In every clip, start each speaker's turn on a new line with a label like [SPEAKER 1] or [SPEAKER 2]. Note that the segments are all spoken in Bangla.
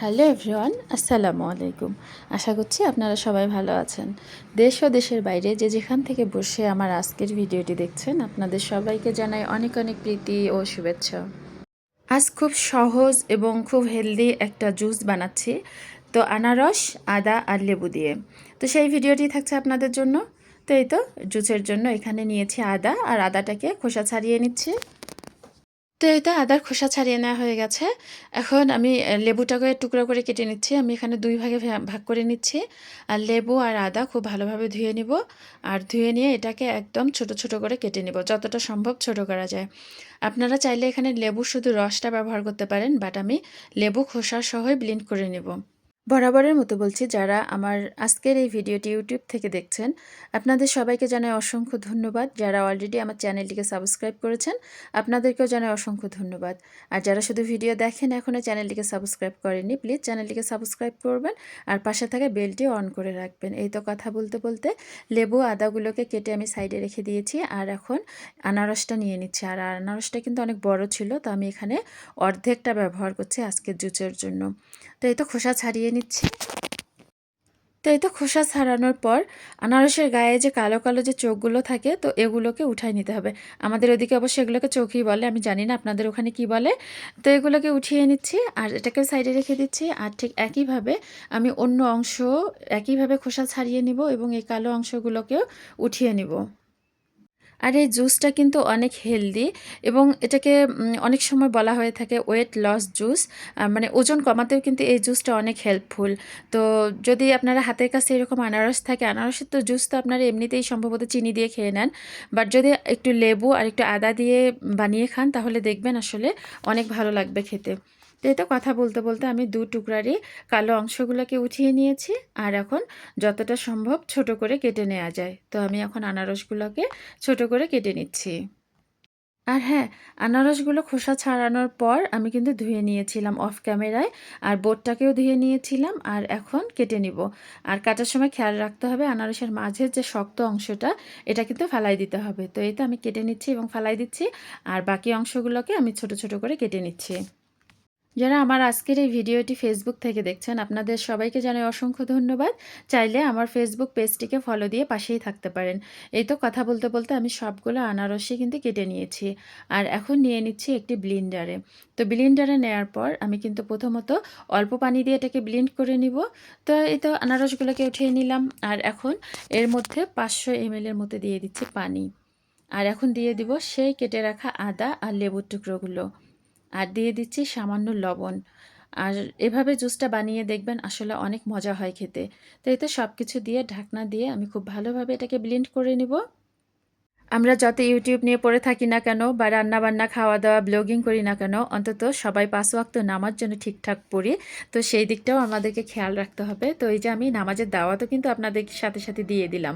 [SPEAKER 1] হ্যালো এভরিওয়ান, আসসালামু আলাইকুম। আশা করছি আপনারা সবাই ভালো আছেন। দেশ ও দেশের বাইরে যে যেখান থেকে বসে আমার আজকের ভিডিওটি দেখছেন, আপনাদের সবাইকে জানাই অনেক অনেক প্রীতি ও শুভেচ্ছা। আজ খুব সহজ এবং খুব হেলদি একটা জুস বানাচ্ছি, তো আনারস, আদা আর লেবু দিয়ে। তো সেই ভিডিওটি থাকছে আপনাদের জন্য। তো এই তো জুসের জন্য এখানে নিয়েছি আদা, আর আদাটাকে খোসা ছাড়িয়ে নিচ্ছি। তো এটা আদার খোসা ছাড়িয়ে নেওয়া হয়ে গেছে। এখন আমি লেবুটাকে টুকরো করে কেটে নিচ্ছি। আমি এখানে দুই ভাগে ভাগ করে নিচ্ছি। আর লেবু আর আদা খুব ভালোভাবে ধুয়ে নিব। আর ধুয়ে নিয়ে এটাকে একদম ছোট ছোট করে কেটে নিব, যতটা সম্ভব ছোট করা যায়। আপনারা চাইলে এখানে লেবু শুধু রসটা ব্যবহার করতে পারেন, বাট আমি লেবু খোসা সহই ব্লিন্ড করে নেব। বরাবরের মতো বলছি, যারা আমার আজকের এই ভিডিওটি ইউটিউব থেকে দেখছেন, আপনাদের সবাইকে জানাই অসংখ্য ধন্যবাদ। যারা অলরেডি আমার চ্যানেলটিকে সাবস্ক্রাইব করেছেন, আপনাদেরকেও জানাই অসংখ্য ধন্যবাদ। আর যারা শুধু ভিডিও দেখেন এখনও চ্যানেলটিকে সাবস্ক্রাইব করেননি প্লিজ চ্যানেলটিকে সাবস্ক্রাইব করবেন আর পাশে থাকা বেলটি অন করে রাখবেন। এই তো কথা বলতে বলতে লেবু আদাগুলোকে কেটে আমি সাইডে রেখে দিয়েছি আর এখন আনারসটা নিয়ে নিচ্ছি। আর আনারসটা কিন্তু অনেক বড় ছিল, তো আমি এখানে অর্ধেকটা ব্যবহার করছি আজকের জুচের জন্য। তো এই তো খোসা ছাড়িয়ে নিচ্ছি। তো এই তো খোসা ছাড়ানোর পর আনারসের গায়ে যে কালো কালো যে চোখগুলো থাকে, তো এগুলোকে উঠাই নিতে হবে। আমাদের ওদিকে অবশ্যই এগুলোকে চোখই বলে, আমি জানি না আপনাদের ওখানে কি বলে। তো এগুলোকে উঠিয়ে নিচ্ছি আর এটাকে সাইডে রেখে দিচ্ছি আর ঠিক একইভাবে আমি অন্য অংশ, একইভাবে খোসা ছাড়িয়ে নিব এবং এই কালো অংশগুলোকেও উঠিয়ে নিব। আর এই জুসটা কিন্তু অনেক হেলদি এবং এটাকে অনেক সময় বলা হয়ে থাকে ওয়েট লস জুস মানে ওজন কমাতেও কিন্তু এই জুসটা অনেক হেল্পফুল। তো যদি আপনারা হাতের কাছে এরকম আনারস থাকে, আনারসের তো জুস তো আপনারা এমনিতেই সম্ভবত চিনি দিয়ে খেয়ে নেন। বাট যদি একটু লেবু আর একটু আদা দিয়ে বানিয়ে খান, তাহলে দেখবেন আসলে অনেক ভালো লাগবে খেতে। তো এটা কথা বলতে বলতে আমি দু টুকরারই কালো অংশগুলোকে উঠিয়ে নিয়েছি, আর এখন যতটা সম্ভব ছোট করে কেটে নেওয়া যায়। তো আমি এখন আনারসগুলোকে ছোট করে কেটে নিচ্ছি। আর হ্যাঁ আনারসগুলো খোসা ছাড়ানোর পর আমি কিন্তু ধুয়ে নিয়েছিলাম অফ ক্যামেরায় আর বোটটাকেও ধুয়ে নিয়েছিলাম, আর এখন কেটে নিব। আর কাটার সময় খেয়াল রাখতে হবে, আনারসের মাঝের যে শক্ত অংশটা, এটা কিন্তু ফালাই দিতে হবে। তো এই তো আমি কেটে নিচ্ছি এবং ফালাই দিচ্ছি, আর বাকি অংশগুলোকে আমি ছোট ছোট করে কেটে নিচ্ছি। যারা আমার আজকের এই ভিডিওটি ফেসবুক থেকে দেখছেন, আপনাদের সবাইকে জানাই অসংখ্য ধন্যবাদ। চাইলে আমার ফেসবুক পেজটিকে ফলো দিয়ে পাশেই থাকতে পারেন। এই তো কথা বলতে বলতে আমি সবগুলো আনারসে কিন্তু কেটে নিয়েছি। আর এখন নিয়ে নিচ্ছি একটি ব্লিন্ডারে তো ব্লিন্ডারে নেওয়ার পর আমি কিন্তু প্রথমত অল্প পানি দিয়ে এটাকে ব্লিন্ড করে নিব। তো এই তো আনারসগুলোকে উঠিয়ে নিলাম। আর এখন এর মধ্যে পাঁচশো এমএলের মধ্যে দিয়ে দিচ্ছি পানি। আর এখন দিয়ে দিব সেই কেটে রাখা আদা আর লেবুর টুকরোগুলো। আর দিয়ে দিচ্ছি সামান্য লবণ। আর এভাবে জুসটা বানিয়ে দেখবেন আসলে অনেক মজা হয় খেতে। তো এতে সব কিছু দিয়ে ঢাকনা দিয়ে আমি খুব ভালোভাবে এটাকে ব্লেন্ড করে নিব। আমরা যত ইউটিউব নিয়ে পড়ে থাকি না কেন বা রান্না বান্না খাওয়া দাওয়া ব্লগিং করি না কেন, অন্তত সবাই পাঁচ ওয়াক্ত নামার জন্য ঠিকঠাক পড়ি, তো সেই দিকটাও আমাদেরকে খেয়াল রাখতে হবে। তো এই যে আমি নামাজের দাওয়াতও কিন্তু আপনাদের সাথে সাথে দিয়ে দিলাম।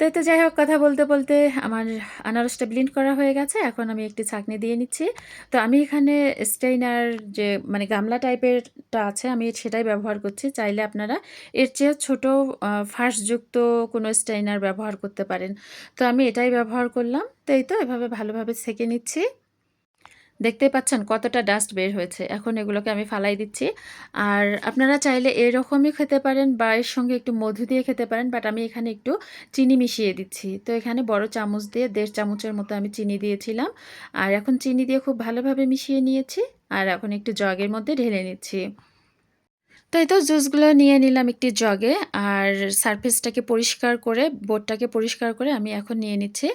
[SPEAKER 1] তো তো যাই হোক, কথা বলতে বলতে আমার আনারসটা ব্লিন্ড করা হয়ে গেছে। এখন আমি একটি ছাঁকনি দিয়ে নিচ্ছি। তো আমি এখানে স্টেইনার যে মানে গামলা টাইপেরটা আছে, আমি সেটাই ব্যবহার করছি। চাইলে আপনারা এর চেয়ে ছোটো ফার্স্টযুক্ত কোনো স্টেইনার ব্যবহার করতে পারেন। তো আমি এটাই ব্যবহার করলাম। তাই তো, এভাবে ভালোভাবে ছেঁকে নিচ্ছি। দেখতেই পাচ্ছেন কতটা ডাস্ট বের হয়েছে। এখন এগুলোকে আমি ফালাই দিচ্ছি। আর আপনারা চাইলে এরকমই খেতে পারেন বা এর সঙ্গে একটু মধু দিয়ে খেতে পারেন বাট আমি এখানে একটু চিনি মিশিয়ে দিচ্ছি। তো এখানে বড় চামচ দিয়ে দেড় চামচের মতো আমি চিনি দিয়েছিলাম। আর এখন চিনি দিয়ে খুব ভালোভাবে মিশিয়ে নিয়েছি আর এখন একটু জগের মধ্যে ঢেলে নিচ্ছি। তো এই তো জুসগুলো নিয়ে নিলাম একটি জগে আর সারফেসটাকে পরিষ্কার করে, বোর্ডটাকে পরিষ্কার করে আমি এখন নিয়ে নিচ্ছি।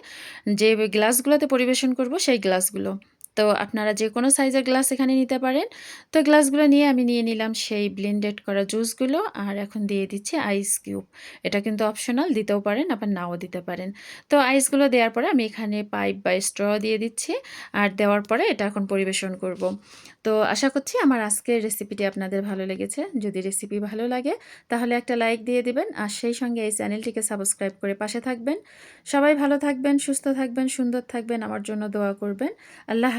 [SPEAKER 1] যে গ্লাসগুলোতে পরিবেশন করব সেই গ্লাসগুলো তো আপনারা যে কোনো সাইজের গ্লাস এখানে নিতে পারেন। তো গ্লাসগুলো নিয়ে আমি নিয়ে নিলাম সেই ব্লেন্ডেড করা জুসগুলো আর এখন দিয়ে দিচ্ছি আইস কিউব এটা কিন্তু অপশনাল দিতেও পারেন, আবার নাও দিতে পারেন। তো আইসগুলো দেওয়ার পরে আমি এখানে পাইপ বা স্ট্র দিয়ে দিচ্ছি আর দেওয়ার পরে এটা এখন পরিবেশন করব। তো আশা করছি আমার আজকের রেসিপিটি আপনাদের ভালো লেগেছে। যদি রেসিপি ভালো লাগে, তাহলে একটা লাইক দিয়ে দিবেন আর সেই সঙ্গে এই চ্যানেলটিকে সাবস্ক্রাইব করে পাশে থাকবেন। সবাই ভালো থাকবেন, সুস্থ থাকবেন, সুন্দর থাকবেন, আমার জন্য দোয়া করবেন। আল্লাহ